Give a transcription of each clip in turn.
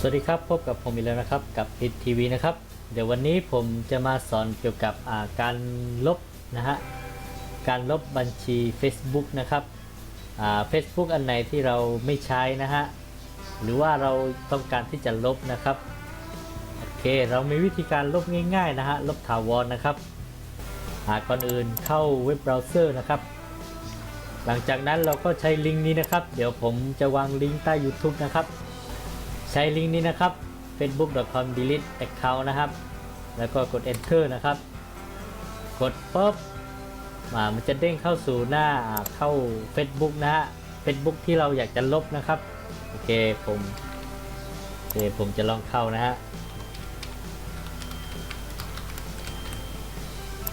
สวัสดีครับ พบกับผมอีกแล้วนะครับกับ Hit TV นะครับ เดี๋ยววันนี้ผมจะมาสอนเกี่ยวกับาการลบนะฮะการลบบัญชี Facebook นะครับอ่า Facebook อันไหนที่เราไม่ใช้นะฮะหรือว่าเราต้องการที่จะลบนะครับโอเคเรามีวิธีการลบง่ายๆนะฮะลบถาวรนะครับาก่อนอื่นเข้าเว็บเบราว์เซอร์นะครับหลังจากนั้นเราก็ใช้ลิงก์นี้นะครับ เดี๋ยวผมจะวางลิงก์ใต้ YouTube นะครับ ใช้ลิงก์นี้นะครับ facebook.com delete account นะครับ แล้วก็กด enter นะครับ กดปุ๊บอ่ามันจะเด้งเข้าสู่หน้าเข้า Facebook นะฮะ Facebook ที่เราอยากจะลบนะครับ โอเคผมโอเคผมจะลองเข้านะฮะ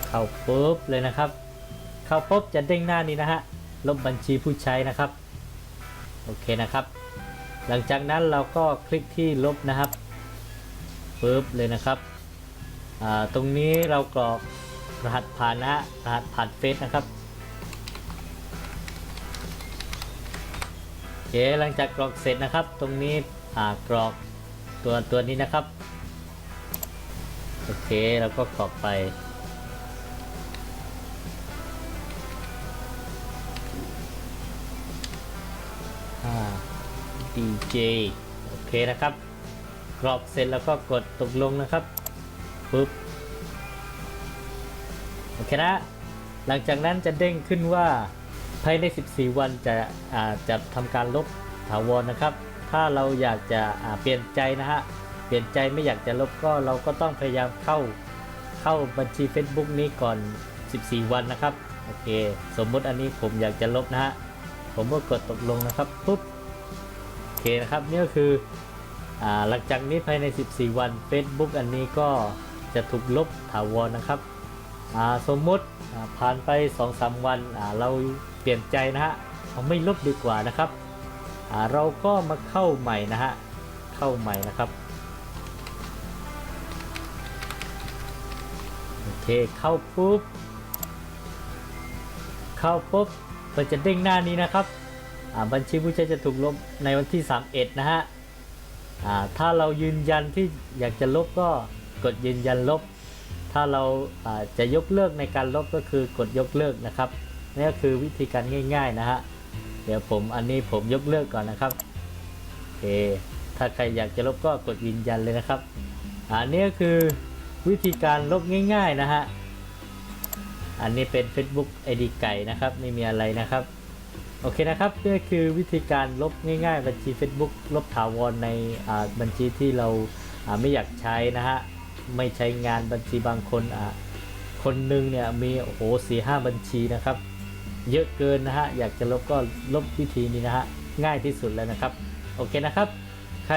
เข้าปุ๊บเลยนะครับ เข้าปุ๊บจะเด้งหน้านี้นะฮะ ลบบัญชีผู้ใช้นะครับ โอเคนะครับ หลังจากนั้นเราก็คลิกที่ลบนะครับปึ๊บเลยนะครับตรงนี้เรากรอกรหัสผ่านนะรหัสผ่านเฟซนะครับโอเคหลังจากกรอกเสร็จนะครับ ตรงนี้กรอกตัวตัวนี้นะครับโอเคเราก็กรอกไป DJ โอเคนะครับ กรอกเสร็จแล้วก็กดตกลงนะครับปุ๊บโอเคนะ หลังจากนั้นจะเด้งขึ้นว่าภายใน 14 วันจะจะทำการลบถาวรนะครับ ถ้าเราอยากจะเปลี่ยนใจนะฮะ เปลี่ยนใจไม่อยากจะลบก็เราก็ต้องพยายามเข้าเข้าบัญชี Facebook นี้ก่อน 14 วันนะครับ โอเค สมมุติอันนี้ผมอยากจะลบนะฮะ ผมก็กดตกลงนะครับปุ๊บ เคนะครับนี่ก็คืออหลังจากนี้ภายใน 14 วัน Facebook อันนี้ก็จะถูกลบถาวรนะครับสมมติผ่านไป 2-3 วันเราเปลี่ยนใจนะฮะเราไม่ลบดีกว่านะครับเราก็มาเข้าใหม่นะฮะเข้าใหม่นะครับโอเคเข้าปุ๊บเข้าปุ๊บมันจะเด้งหน้านี้นะครับ บัญชีผู้ใช้จะถูกลบในวันที่ 31 นะฮะถ้าเรายืนยันที่อยากจะลบก็กดยืนยันลบ ถ้าเราจะยกเลิกในการลบก็คือกดยกเลิกนะครับนี่ก็คือวิธีการง่าย ๆนะฮะเดี๋ยวผมอันนี้ผมยกเลิกก่อนนะครับโอเคถ้าใครอยากจะลบก็กดยืนยันเลยนะครับอันนี้ก็คือวิธีการลบง่าย ๆนะฮะอันนี้เป็น Facebook ID ไก่นะครับไม่มีอะไรนะครับ โอเคนะครับนี่คือวิธีการลบง่าย ๆ บัญชี Facebook ลบถาวรในบัญชีที่เราไม่อยากใช้นะฮะไม่ใช้งานบัญชีบางคนคนหนึ่งเนี่ยมีโอ้โหสี่ห้าบัญชีนะครับ เยอะเกินนะฮะอยากจะลบก็ลบวิธีนี้นะฮะง่ายที่สุดแล้วนะครับ โอเคนะครับ ใคร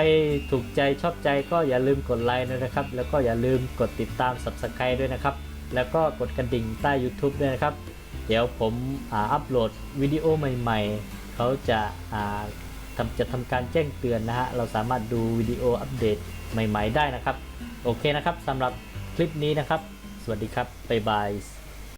ถูกใจชอบใจก็อย่าลืมกดไลค์นะครับ แล้วก็อย่าลืมกดติดตาม Subscribe ด้วยนะครับ แล้วก็กดกระดิ่งใต้ YouTube ด้วยนะครับ เดี๋ยวผมอัปโหลดวิดีโอใหม่ ๆ เขาจะาทำจะทำการแจ้งเตือนนะฮะ เราสามารถดูวิดีโออัปเดตใหม่ ๆ ได้นะครับ โอเคนะครับสำหรับคลิปนี้นะครับ สวัสดีครับ บ๊ายบาย